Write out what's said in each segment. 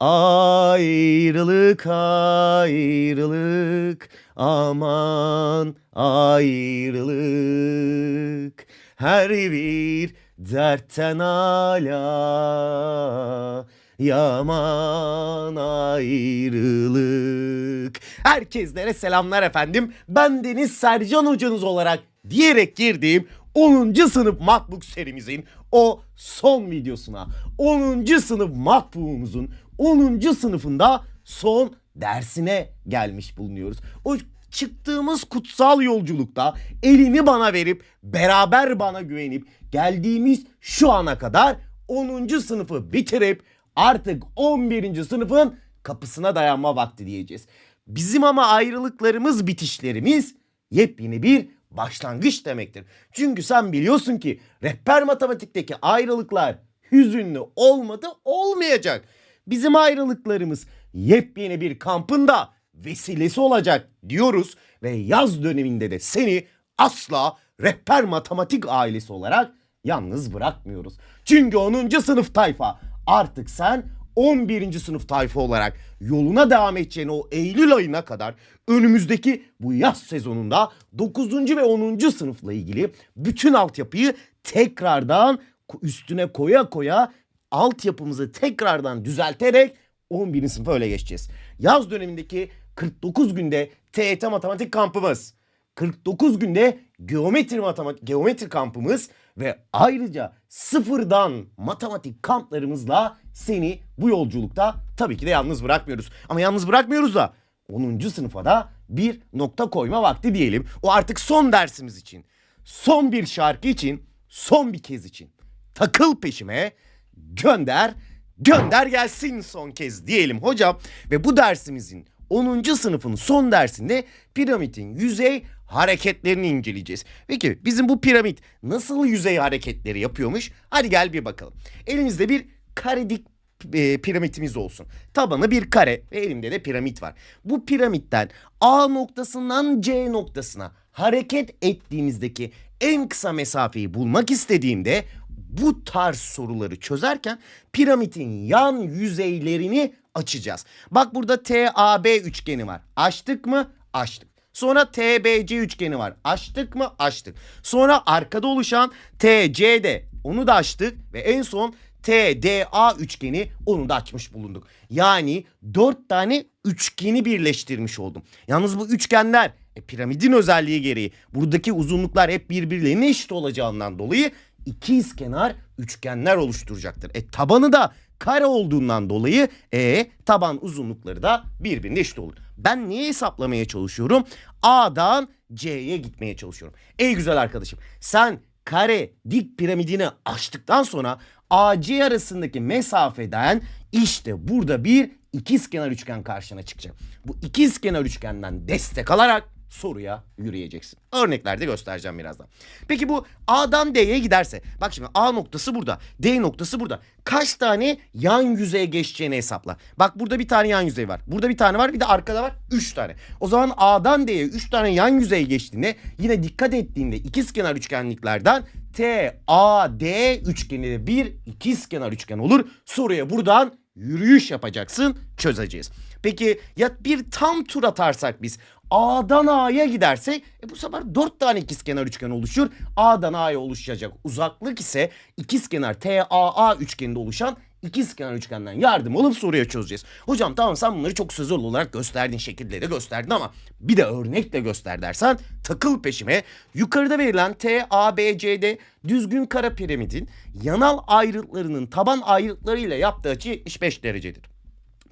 Ayrılık ayrılık aman ayrılık her bir dertten ala yaman ayrılık. Herkeslere selamlar efendim. Ben Deniz Sercan hocanız olarak diyerek girdiğim 10. sınıf matbuk serimizin o son videosuna 10. sınıf matbuğumuzun 10. sınıfında son dersine gelmiş bulunuyoruz. O çıktığımız kutsal yolculukta elini bana verip beraber bana güvenip geldiğimiz şu ana kadar 10. sınıfı bitirip artık 11. sınıfın kapısına dayanma vakti diyeceğiz. Bizim ama ayrılıklarımız, bitişlerimiz yepyeni bir başlangıç demektir. Çünkü sen biliyorsun ki rehber matematikteki ayrılıklar hüzünlü olmadı olmayacak. Bizim ayrılıklarımız yepyeni bir kampın da vesilesi olacak diyoruz ve yaz döneminde de seni asla rehber matematik ailesi olarak yalnız bırakmıyoruz. Çünkü 10. sınıf tayfa artık sen 11. sınıf tayfa olarak yoluna devam edeceğin o Eylül ayına kadar önümüzdeki bu yaz sezonunda 9. ve 10. sınıfla ilgili bütün altyapıyı tekrardan üstüne koya koya altyapımızı tekrardan düzelterek 11. sınıfa öyle geçeceğiz. Yaz dönemindeki 49 günde TET matematik kampımız, 49 günde geometri matematik geometri kampımız ve ayrıca sıfırdan matematik kamplarımızla seni bu yolculukta tabii ki de yalnız bırakmıyoruz. Ama yalnız bırakmıyoruz da 10. sınıfa da bir nokta koyma vakti diyelim. O artık son dersimiz için, son bir şarkı için, son bir kez için. Takıl peşime, gönder, gönder gelsin son kez diyelim hocam. Ve bu dersimizin 10. sınıfın son dersinde piramidin yüzey hareketlerini inceleyeceğiz. Peki bizim bu piramit nasıl yüzey hareketleri yapıyormuş? Hadi gel bir bakalım. Elimizde bir karedik e, piramitimiz olsun. Tabanı bir kare ve elimde de piramit var. Bu piramitten A noktasından C noktasına hareket ettiğimizdeki en kısa mesafeyi bulmak istediğimde bu tarz soruları çözerken piramidin yan yüzeylerini açacağız. Bak burada TAB üçgeni var. Açtık mı? Açtık. Sonra TBC üçgeni var. Açtık mı? Açtık. Sonra arkada oluşan TCD onu da açtık ve en son TDA üçgeni onu da açmış bulunduk. Yani dört tane üçgeni birleştirmiş oldum. Yalnız bu üçgenler e, piramidin özelliği gereği buradaki uzunluklar hep birbirlerine eşit olacağından dolayı ikizkenar üçgenler oluşturacaktır. E tabanı da kare olduğundan dolayı e taban uzunlukları da birbirine eşit olur. Ben niye hesaplamaya çalışıyorum? A'dan C'ye gitmeye çalışıyorum. Ey güzel arkadaşım sen kare dik piramidini açtıktan sonra AC arasındaki mesafeden işte burada bir ikizkenar üçgen karşına çıkacak. Bu ikizkenar üçgenden destek alarak soruya yürüyeceksin. Örneklerde göstereceğim birazdan. Peki bu A'dan D'ye giderse bak şimdi A noktası burada, D noktası burada. Kaç tane yan yüzeye geçeceğini hesapla. Bak burada bir tane yan yüzey var. Burada bir tane var, bir de arkada var. Üç tane. O zaman A'dan D'ye üç tane yan yüzey geçtiğinde yine dikkat ettiğinde ikizkenar üçgenliklerden T, A, D üçgeni de bir ikizkenar üçgen olur. Soruya buradan yürüyüş yapacaksın, çözeceğiz. Peki ya bir tam tur atarsak biz A'dan A'ya gidersek e bu sefer 4 tane ikizkenar üçgen oluşur. A'dan A'ya oluşacak uzaklık ise ikizkenar TAA üçgeninde oluşan ikizkenar üçgenden yardım alıp soruya çözeceğiz. Hocam tamam sen bunları çok sözel olarak gösterdin, şekilleri gösterdin ama bir de örnekle göster dersen takıl peşime. Yukarıda verilen TABCD düzgün kara piramidin yanal ayrıtlarının taban ayrıtlarıyla yaptığı açı 75 derecedir.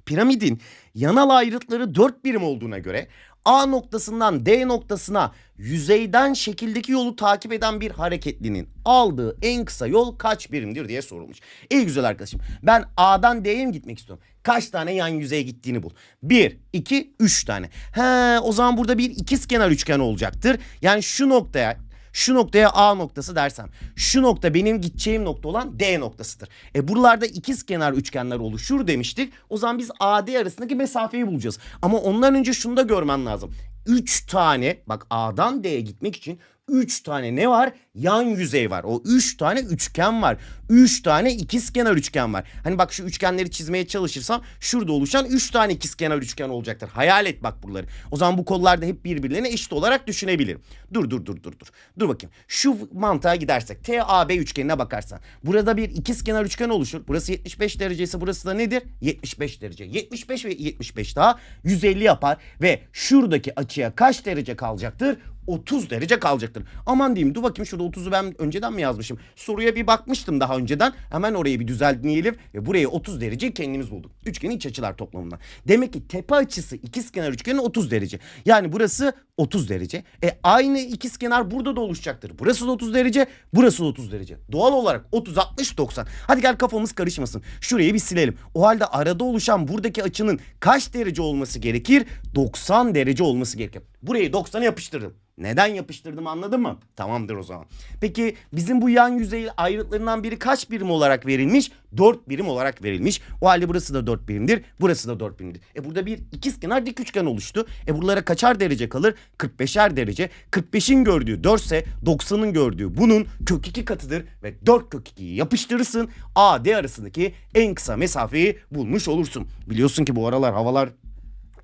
Piramidin yanal ayrıtları 4 birim olduğuna göre A noktasından D noktasına yüzeyden şekildeki yolu takip eden bir hareketlinin aldığı en kısa yol kaç birimdir diye sorulmuş. İyi güzel arkadaşım ben A'dan D'ye mi gitmek istiyorum? Kaç tane yan yüzeye gittiğini bul. 1, 2, 3 tane. He o zaman burada bir ikizkenar üçgen olacaktır. Yani şu noktaya şu noktaya A noktası dersem şu nokta benim gideceğim nokta olan D noktasıdır. E buralarda ikiz kenar üçgenler oluşur demiştik. O zaman biz AD arasındaki mesafeyi bulacağız. Ama ondan önce şunu da görmen lazım. 3 tane bak A'dan D'ye gitmek için 3 tane ne var? Yan yüzey var. O 3 tane üçgen var. 3 tane ikizkenar üçgen var. Hani bak şu üçgenleri çizmeye çalışırsam şurada oluşan 3 tane ikizkenar üçgen olacaktır. Hayal et bak buraları. O zaman bu kollarda hep birbirlerine eşit olarak düşünebilirim. Dur dur dur dur dur. Dur bakayım. Şu mantığa gidersek TAB üçgenine bakarsan burada bir ikizkenar üçgen oluşur. Burası 75 derece ise burası da nedir? 75 derece. 75 ve 75 daha 150 yapar ve şuradaki açıya kaç derece kalacaktır? 30 derece kalacaktır. Aman diyeyim dur bakayım şurada 30'u ben önceden mi yazmışım? Soruya bir bakmıştım daha önceden. Hemen orayı bir düzenleyelim ve buraya 30 derece kendimiz bulduk. Üçgenin iç açılar toplamından. Demek ki tepe açısı ikizkenar üçgenin 30 derece. Yani burası 30 derece. E aynı ikizkenar burada da oluşacaktır. Burası da 30 derece, burası da 30 derece. Doğal olarak 30 60 90. Hadi gel kafamız karışmasın. Şurayı bir silelim. O halde arada oluşan buradaki açının kaç derece olması gerekir? 90 derece olması gerekir. Burayı 90'a yapıştırdım. Neden yapıştırdım anladın mı? Tamamdır o zaman. Peki bizim bu yan yüzey ayrıtlarından biri kaç birim olarak verilmiş? 4 birim olarak verilmiş. O halde burası da 4 birimdir. Burası da 4 birimdir. E burada bir ikizkenar dik üçgen oluştu. E buralara kaçar derece kalır? 45'er derece. 45'in gördüğü 4 ise 90'ın gördüğü bunun kök 2 katıdır. Ve 4 kök 2'yi yapıştırırsın. A, D arasındaki en kısa mesafeyi bulmuş olursun. Biliyorsun ki bu aralar havalar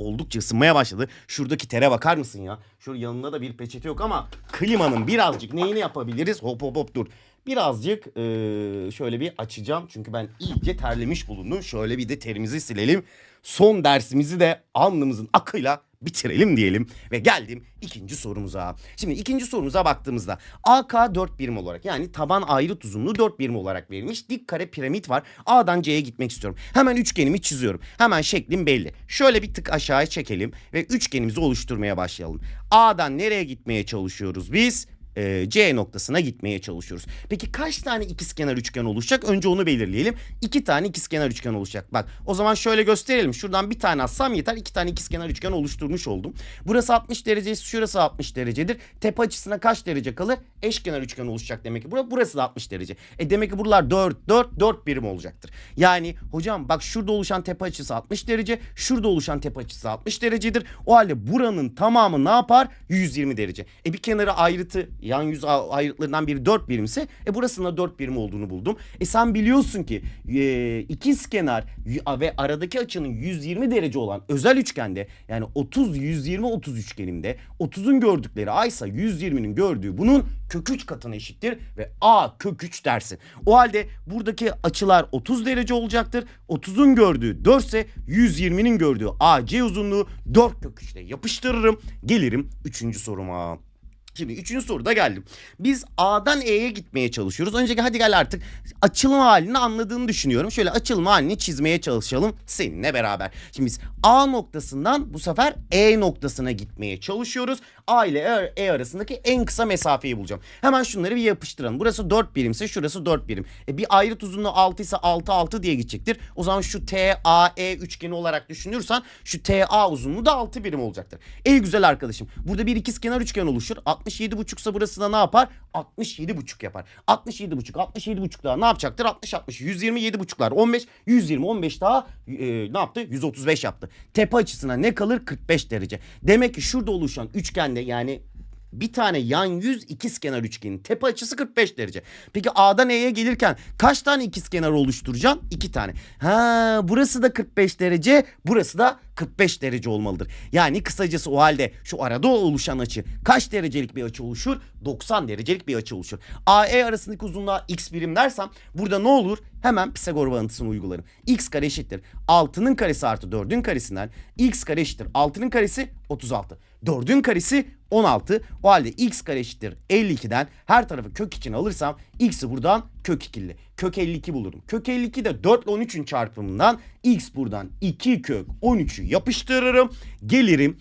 oldukça ısınmaya başladı. Şuradaki tere bakar mısın ya? Şurada yanında da bir peçete yok ama klimanın birazcık neyini yapabiliriz? Hop hop hop dur. Birazcık eee, şöyle bir açacağım. Çünkü ben iyice terlemiş bulundum. Şöyle bir de terimizi silelim. Son dersimizi de alnımızın akıyla bitirelim diyelim. Ve geldim ikinci sorumuza. Şimdi ikinci sorumuza baktığımızda AK 4 birim olarak yani taban ayrıt uzunluğu 4 birim olarak verilmiş. Dik kare piramit var. A'dan C'ye gitmek istiyorum. Hemen üçgenimi çiziyorum. Hemen şeklim belli. Şöyle bir tık aşağıya çekelim ve üçgenimizi oluşturmaya başlayalım. A'dan nereye gitmeye çalışıyoruz biz? Ee, C noktasına gitmeye çalışıyoruz. Peki kaç tane ikizkenar üçgen oluşacak? Önce onu belirleyelim. İki tane ikizkenar üçgen oluşacak. Bak o zaman şöyle gösterelim. Şuradan bir tane atsam yeter. İki tane ikizkenar üçgen oluşturmuş oldum. Burası 60 derece, şurası 60 derecedir. Tepe açısına kaç derece kalır? Eşkenar üçgen oluşacak demek ki. Bura, burası da 60 derece. E demek ki buralar 4, 4, 4 birim olacaktır. Yani hocam bak şurada oluşan tepe açısı 60 derece. Şurada oluşan tepe açısı 60 derecedir. O halde buranın tamamı ne yapar? 120 derece. E bir kenarı ayrıtı yan yüz ayrıtlarından biri 4 birimse e burasının da 4 birim olduğunu buldum. E sen biliyorsun ki e, ikiz kenar ve aradaki açının 120 derece olan özel üçgende yani 30 120 30 üçgeninde 30'un gördükleri A ise 120'nin gördüğü bunun kök 3 katına eşittir ve A kök 3 dersin. O halde buradaki açılar 30 derece olacaktır. 30'un gördüğü 4 ise 120'nin gördüğü AC uzunluğu 4 kök 3'te yapıştırırım. Gelirim 3. soruma. Şimdi üçüncü soruda geldim. Biz A'dan E'ye gitmeye çalışıyoruz. Önceki hadi gel artık açılım halini anladığını düşünüyorum. Şöyle açılım halini çizmeye çalışalım seninle beraber. Şimdi biz A noktasından bu sefer E noktasına gitmeye çalışıyoruz. A ile E, E arasındaki en kısa mesafeyi bulacağım. Hemen şunları bir yapıştıralım. Burası 4 birimse şurası 4 birim. E bir ayrıt uzunluğu 6 ise 6 6 diye gidecektir. O zaman şu TAE üçgeni olarak düşünürsen şu TA uzunluğu da 6 birim olacaktır. Ey güzel arkadaşım. Burada bir ikizkenar üçgen oluşur. 67,5 ise burası da ne yapar? 67,5 yapar. 67,5 67,5 daha ne yapacaktır? 60 60 127,5'lar 15 120 15 daha e, ne yaptı? 135 yaptı. Tepe açısına ne kalır? 45 derece. Demek ki şurada oluşan üçgende yani bir tane yan yüz ikizkenar üçgenin tepe açısı 45 derece. Peki A'dan E'ye gelirken kaç tane ikizkenar oluşturacaksın? İki tane. Ha, burası da 45 derece, burası da 45 derece olmalıdır. Yani kısacası o halde şu arada oluşan açı kaç derecelik bir açı oluşur? 90 derecelik bir açı oluşur. AE arasındaki uzunluğa x birim dersem burada ne olur? Hemen Pisagor bağıntısını uygularım. x kare eşittir. 6'nın karesi artı 4'ün karesinden x kare eşittir. 6'nın karesi 36. 4'ün karesi 16. O halde x kare eşittir 52'den her tarafı kök için alırsam x'i buradan kök 2'li. Kök 52 bulurum. Kök 52 de 4 ile 13'ün çarpımından x buradan 2 kök 13'ü yapıştırırım. Gelirim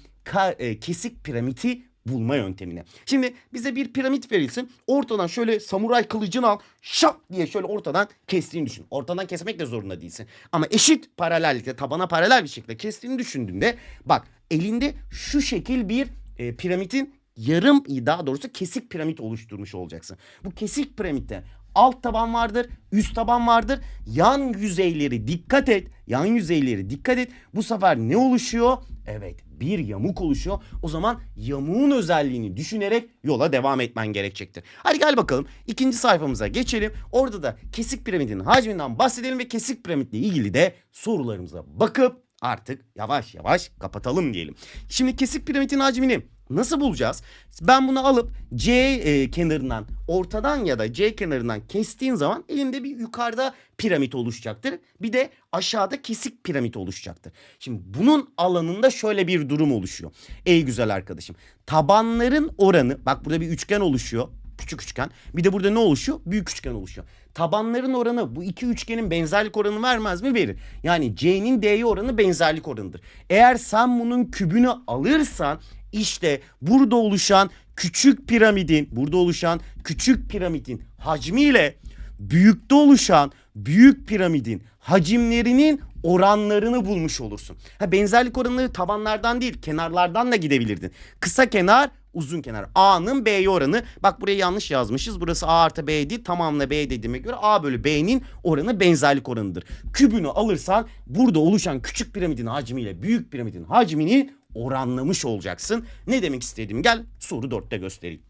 e, kesik piramidi bulma yöntemine. Şimdi bize bir piramit verilsin. Ortadan şöyle samuray kılıcını al. Şap diye şöyle ortadan kestiğini düşün. Ortadan kesmek de zorunda değilsin. Ama eşit paralellikte tabana paralel bir şekilde kestiğini düşündüğünde bak elinde şu şekil bir e, piramidin yarım daha doğrusu kesik piramit oluşturmuş olacaksın. Bu kesik piramitte alt taban vardır, üst taban vardır. Yan yüzeyleri dikkat et. Yan yüzeyleri dikkat et. Bu sefer ne oluşuyor? Evet bir yamuk oluşuyor. O zaman yamuğun özelliğini düşünerek yola devam etmen gerekecektir. Hadi gel bakalım ikinci sayfamıza geçelim. Orada da kesik piramidin hacminden bahsedelim ve kesik piramidle ilgili de sorularımıza bakıp artık yavaş yavaş kapatalım diyelim. Şimdi kesik piramidin hacmini Nasıl bulacağız? Ben bunu alıp C e, kenarından ortadan ya da C kenarından kestiğin zaman elinde bir yukarıda piramit oluşacaktır. Bir de aşağıda kesik piramit oluşacaktır. Şimdi bunun alanında şöyle bir durum oluşuyor. Ey güzel arkadaşım. Tabanların oranı bak burada bir üçgen oluşuyor. Küçük üçgen. Bir de burada ne oluşuyor? Büyük üçgen oluşuyor. Tabanların oranı bu iki üçgenin benzerlik oranı vermez mi? Verir. Yani C'nin D'ye oranı benzerlik oranıdır. Eğer sen bunun kübünü alırsan işte burada oluşan küçük piramidin, burada oluşan küçük piramidin hacmiyle büyükte oluşan büyük piramidin hacimlerinin oranlarını bulmuş olursun. Ha benzerlik oranları tabanlardan değil, kenarlardan da gidebilirdin. Kısa kenar, uzun kenar. A'nın B'ye oranı. Bak buraya yanlış yazmışız. Burası A artı B değil. Tamamla B dediğime göre A bölü B'nin oranı benzerlik oranıdır. Kübünü alırsan burada oluşan küçük piramidin hacmiyle büyük piramidin hacmini oranlamış olacaksın. Ne demek istediğimi gel soru 4'te göstereyim.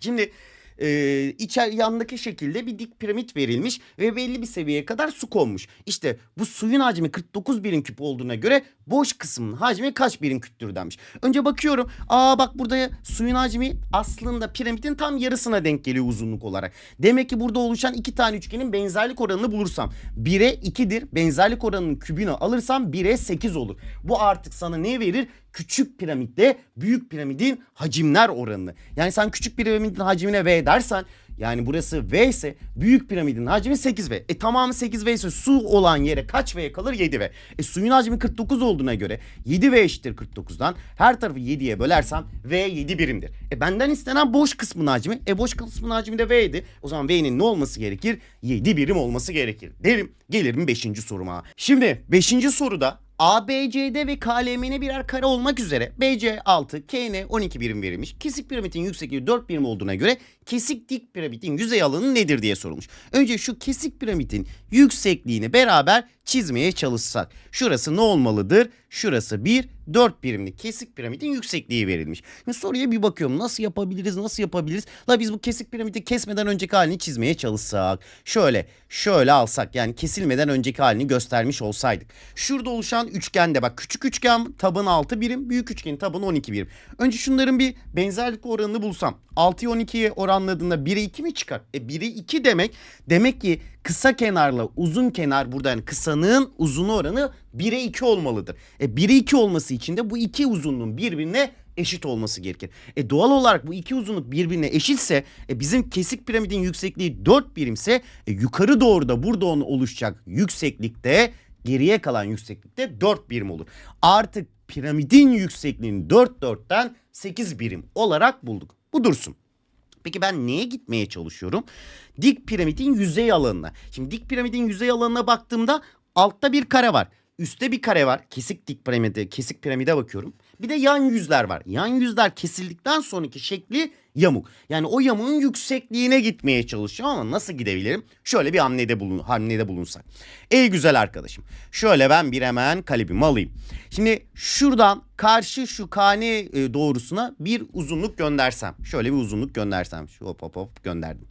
Şimdi e, içer yandaki şekilde bir dik piramit verilmiş ve belli bir seviyeye kadar su konmuş. İşte bu suyun hacmi 49 birim küp olduğuna göre boş kısmın hacmi kaç birim küptür denmiş. Önce bakıyorum. Aa bak burada suyun hacmi aslında piramidin tam yarısına denk geliyor uzunluk olarak. Demek ki burada oluşan iki tane üçgenin benzerlik oranını bulursam 1'e 2'dir. Benzerlik oranının kübünü alırsam 1'e 8 olur. Bu artık sana ne verir? Küçük piramitle büyük piramidin hacimler oranını. Yani sen küçük piramidin hacmine V dersen yani burası V ise büyük piramidin hacmi 8V. E tamamı 8V ise su olan yere kaç V kalır? 7V. E suyun hacmi 49 olduğuna göre 7V eşittir 49'dan. Her tarafı 7'ye bölersem V 7 birimdir. E benden istenen boş kısmın hacmi. E boş kısmın hacmi de V'ydi. O zaman V'nin ne olması gerekir? 7 birim olması gerekir. Derim. Gelirim 5. soruma. Şimdi 5. soruda ABCD ve KLMN birer kare olmak üzere BC 6, KN 12 birim verilmiş. Kesik piramidin yüksekliği 4 birim olduğuna göre kesik dik piramidin yüzey alanı nedir diye sorulmuş. Önce şu kesik piramidin yüksekliğini beraber çizmeye çalışsak. Şurası ne olmalıdır? Şurası 1, 4 birimlik kesik piramidin yüksekliği verilmiş. Şimdi soruya bir bakıyorum. Nasıl yapabiliriz? Nasıl yapabiliriz? La biz bu kesik piramidi kesmeden önceki halini çizmeye çalışsak. Şöyle, şöyle alsak yani kesilmeden önceki halini göstermiş olsaydık. Şurada oluşan üçgende bak küçük üçgen taban 6 birim, büyük üçgenin tabanı 12 birim. Önce şunların bir benzerlik oranını bulsam. 6'yı 12'ye oranladığında 1'e 2 mi çıkar? E 1'e 2 demek. Demek ki kısa kenarla uzun kenar burada yani kısanın uzun oranı 1'e 2 olmalıdır. E 1'e 2 olması için de bu iki uzunluğun birbirine eşit olması gerekir. E doğal olarak bu iki uzunluk birbirine eşitse e bizim kesik piramidin yüksekliği 4 birimse e yukarı doğru da burada onun oluşacak yükseklikte geriye kalan yükseklikte 4 birim olur. Artık piramidin yüksekliğini 4 4'ten 8 birim olarak bulduk. Bu dursun. Peki ben neye gitmeye çalışıyorum? Dik piramidin yüzey alanına. Şimdi dik piramidin yüzey alanına baktığımda altta bir kare var. Üste bir kare var. Kesik dik piramide, kesik piramide bakıyorum. Bir de yan yüzler var. Yan yüzler kesildikten sonraki şekli yamuk. Yani o yamuğun yüksekliğine gitmeye çalışıyorum ama nasıl gidebilirim? Şöyle bir hamlede, bulun, hamlede bulunsak. Ey güzel arkadaşım. Şöyle ben bir hemen kalemimi alayım. Şimdi şuradan karşı şu kane e, doğrusuna bir uzunluk göndersem. Şöyle bir uzunluk göndersem. Şu hop hop hop gönderdim.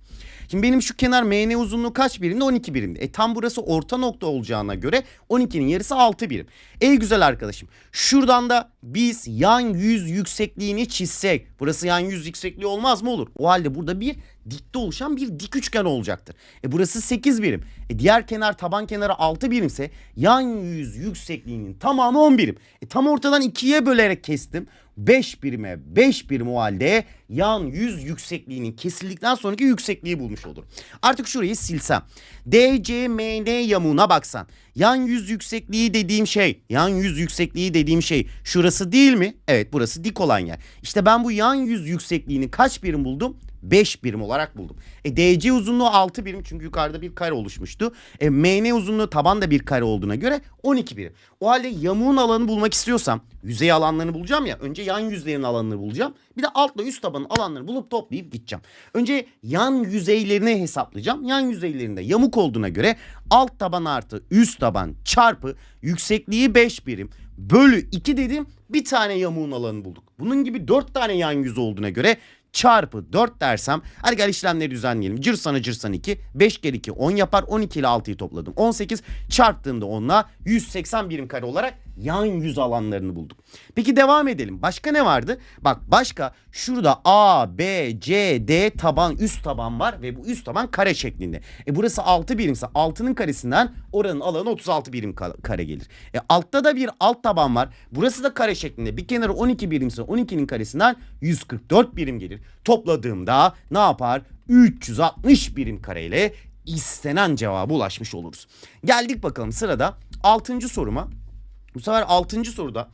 Şimdi benim şu kenar MN uzunluğu kaç birimde? 12 birimde. E tam burası orta nokta olacağına göre 12'nin yarısı 6 birim. Ey güzel arkadaşım. Şuradan da biz yan yüz yüksekliğini çizsek. Burası yan yüz yüksekliği olmaz mı? Olur. O halde burada bir dikte oluşan bir dik üçgen olacaktır. E burası 8 birim. E diğer kenar taban kenarı 6 birimse yan yüz yüksekliğinin tamamı 10 birim. E tam ortadan ikiye bölerek kestim. 5 birime 5 birim o halde yan yüz yüksekliğinin kesildikten sonraki yüksekliği bulmuş olur. Artık şurayı silsem. DCMN yamuğuna baksan. Yan yüz yüksekliği dediğim şey, yan yüz yüksekliği dediğim şey şurası değil mi? Evet burası dik olan yer. İşte ben bu yan yüz yüksekliğini kaç birim buldum? 5 birim olarak buldum. E DC uzunluğu 6 birim çünkü yukarıda bir kare oluşmuştu. E MN uzunluğu taban da bir kare olduğuna göre 12 birim. O halde yamuğun alanını bulmak istiyorsam yüzey alanlarını bulacağım ya. Önce yan yüzeylerin alanını bulacağım. Bir de altla üst tabanın alanlarını bulup toplayıp gideceğim. Önce yan yüzeylerini hesaplayacağım. Yan yüzeylerinde yamuk olduğuna göre alt taban artı üst taban çarpı yüksekliği 5 birim bölü 2 dedim bir tane yamuğun alanını bulduk. Bunun gibi 4 tane yan yüz olduğuna göre çarpı 4 dersem hadi gel işlemleri düzenleyelim. Cırsanı cırsan 2 5 kere 2 10 yapar 12 ile 6'yı topladım. 18 çarptığımda 10'la 180 birim kare olarak yan yüz alanlarını bulduk. Peki devam edelim. Başka ne vardı? Bak başka şurada A, B, C, D taban üst taban var ve bu üst taban kare şeklinde. E burası 6 birimse 6'nın karesinden oranın alanı 36 birim ka- kare gelir. E altta da bir alt taban var. Burası da kare şeklinde. Bir kenarı 12 birimse 12'nin karesinden 144 birim gelir. Topladığımda ne yapar? 360 birim kareyle istenen cevaba ulaşmış oluruz. Geldik bakalım sırada 6. soruma. Bu sefer 6. soruda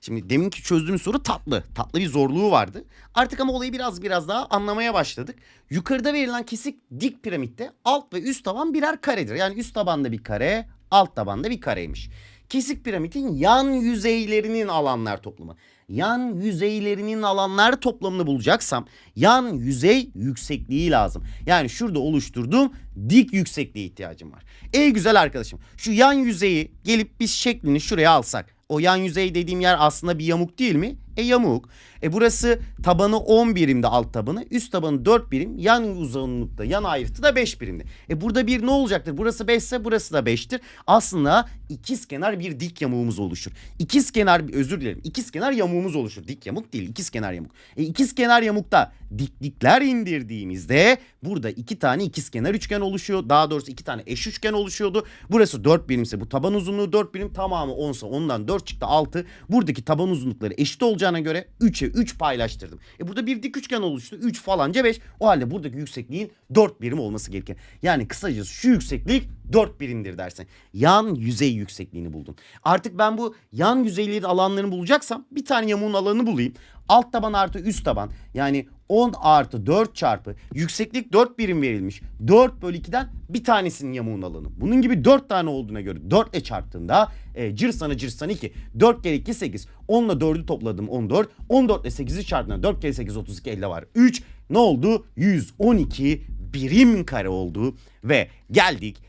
Şimdi deminki çözdüğümüz soru tatlı. Tatlı bir zorluğu vardı. Artık ama olayı biraz biraz daha anlamaya başladık. Yukarıda verilen kesik dik piramitte alt ve üst taban birer karedir. Yani üst tabanda bir kare, alt tabanda bir kareymiş. Kesik piramidin yan yüzeylerinin alanlar toplamı. Yan yüzeylerinin alanlar toplamını bulacaksam yan yüzey yüksekliği lazım. Yani şurada oluşturduğum dik yüksekliğe ihtiyacım var. Ey güzel arkadaşım şu yan yüzeyi gelip biz şeklini şuraya alsak. O yan yüzey dediğim yer aslında bir yamuk değil mi? E yamuk. E burası tabanı 10 birimde alt tabanı. Üst tabanı 4 birim. Yan uzunlukta yan ayrıtı da 5 birimde. E burada bir ne olacaktır? Burası 5 ise burası da 5'tir. Aslında ikiz kenar bir dik yamuğumuz oluşur. İkiz kenar özür dilerim. İkiz kenar yamuğumuz oluşur. Dik yamuk değil. ikiz kenar yamuk. E ikiz kenar yamukta diklikler indirdiğimizde burada iki tane ikiz kenar üçgen oluşuyor. Daha doğrusu iki tane eş üçgen oluşuyordu. Burası 4 birimse bu taban uzunluğu 4 birim tamamı 10 ise ondan 4 çıktı 6. Buradaki taban uzunlukları eşit olacağına göre 3'e 3 paylaştırdım. E burada bir dik üçgen oluştu. 3 falanca 5. O halde buradaki yüksekliğin 4 birim olması gerekir. Yani kısacası şu yükseklik 4 birimdir dersen. Yan yüzey yüksekliğini buldun. Artık ben bu yan yüzeylerin alanlarını bulacaksam bir tane yamuğun alanını bulayım. Alt taban artı üst taban yani 10 artı 4 çarpı yükseklik 4 birim verilmiş. 4 bölü 2'den bir tanesinin yamuğun alanı. Bunun gibi 4 tane olduğuna göre 4 ile çarptığında e, cırsanı cırsanı 2. 4 kere 2 8. 10 ile 4'ü topladım 14. 14 ile 8'i çarptığında 4 kere 8 32 elde var. 3 ne oldu? 112 birim kare oldu ve geldik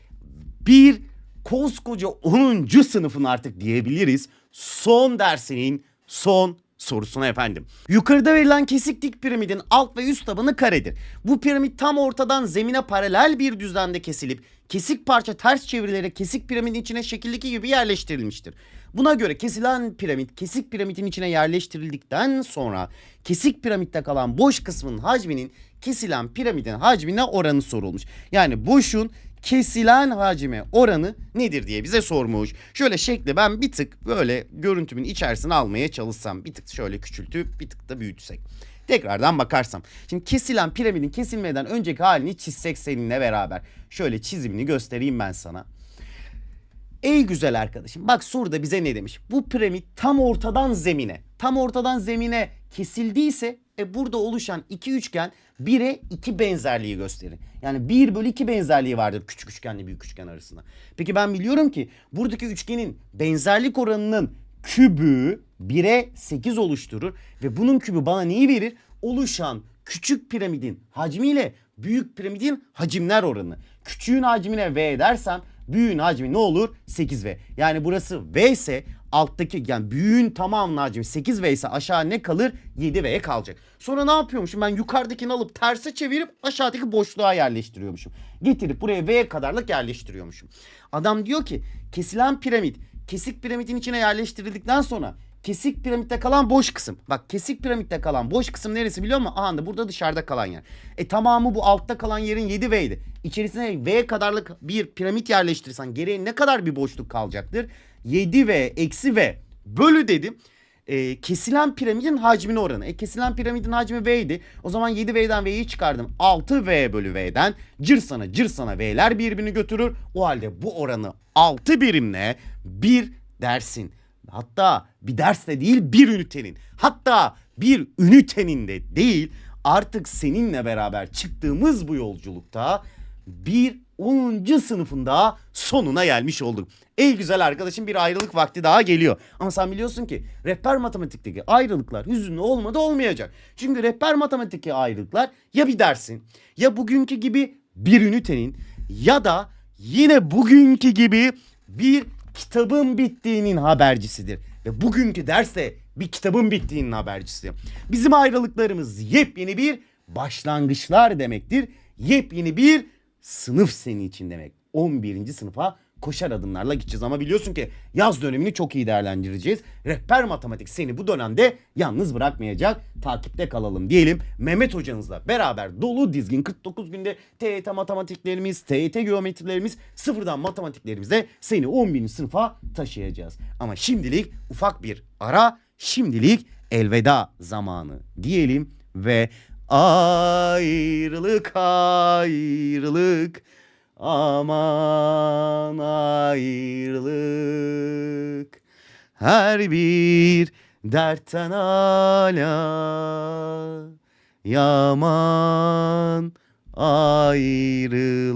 bir koskoca 10. sınıfın artık diyebiliriz son dersinin son sorusuna efendim. Yukarıda verilen kesik dik piramidin alt ve üst tabanı karedir. Bu piramit tam ortadan zemine paralel bir düzlemde kesilip kesik parça ters çevrilerek kesik piramidin içine şekildeki gibi yerleştirilmiştir. Buna göre kesilen piramit kesik piramidin içine yerleştirildikten sonra kesik piramitte kalan boş kısmın hacminin kesilen piramidin hacmine oranı sorulmuş. Yani boşun kesilen hacime oranı nedir diye bize sormuş. Şöyle şekli ben bir tık böyle görüntümün içerisine almaya çalışsam bir tık şöyle küçültüp bir tık da büyütsek. Tekrardan bakarsam. Şimdi kesilen piramidin kesilmeden önceki halini çizsek seninle beraber. Şöyle çizimini göstereyim ben sana. Ey güzel arkadaşım bak soruda bize ne demiş? Bu piramit tam ortadan zemine, tam ortadan zemine kesildiyse e burada oluşan iki üçgen 1'e 2 benzerliği gösterir. Yani 1 bölü 2 benzerliği vardır küçük üçgenle büyük üçgen arasında. Peki ben biliyorum ki buradaki üçgenin benzerlik oranının kübü 1'e 8 oluşturur ve bunun kübü bana neyi verir? Oluşan küçük piramidin hacmiyle büyük piramidin hacimler oranı. Küçüğün hacmine V dersem büyüğün hacmi ne olur? 8V. Yani burası V ise alttaki yani büyüğün tamamının hacmi 8V ise aşağı ne kalır? 7V kalacak. Sonra ne yapıyormuşum? Ben yukarıdakini alıp terse çevirip aşağıdaki boşluğa yerleştiriyormuşum. Getirip buraya V kadarlık yerleştiriyormuşum. Adam diyor ki kesilen piramit kesik piramidin içine yerleştirildikten sonra kesik piramitte kalan boş kısım. Bak kesik piramitte kalan boş kısım neresi biliyor musun? Aha da burada dışarıda kalan yer. E tamamı bu altta kalan yerin 7V'ydi. İçerisine V kadarlık bir piramit yerleştirirsen geriye ne kadar bir boşluk kalacaktır? 7V eksi V bölü dedim. E, kesilen piramidin hacmine oranı. E, kesilen piramidin hacmi V'ydi. O zaman 7V'den V'yi çıkardım. 6V bölü V'den cırsana cırsana V'ler birbirini götürür. O halde bu oranı 6 birimle bir dersin. Hatta bir derste değil bir ünitenin. Hatta bir ünitenin de değil artık seninle beraber çıktığımız bu yolculukta bir 10. sınıfında sonuna gelmiş olduk. Ey güzel arkadaşım bir ayrılık vakti daha geliyor. Ama sen biliyorsun ki rehber matematikteki ayrılıklar hüzünlü olmadı olmayacak. Çünkü rehber matematikteki ayrılıklar ya bir dersin ya bugünkü gibi bir ünitenin ya da yine bugünkü gibi bir kitabın bittiğinin habercisidir. Ve bugünkü derste bir kitabın bittiğinin habercisi. Bizim ayrılıklarımız yepyeni bir başlangıçlar demektir. Yepyeni bir sınıf senin için demek. 11. sınıfa koşar adımlarla gideceğiz ama biliyorsun ki yaz dönemini çok iyi değerlendireceğiz. Rehber matematik seni bu dönemde yalnız bırakmayacak. Takipte kalalım diyelim. Mehmet hocanızla beraber dolu dizgin 49 günde TYT matematiklerimiz, TYT geometrilerimiz, sıfırdan matematiklerimizle seni 11. sınıfa taşıyacağız. Ama şimdilik ufak bir ara, şimdilik elveda zamanı diyelim ve ayrılık ayrılık aman ayrılık. Her bir dertten ala yaman ayrılık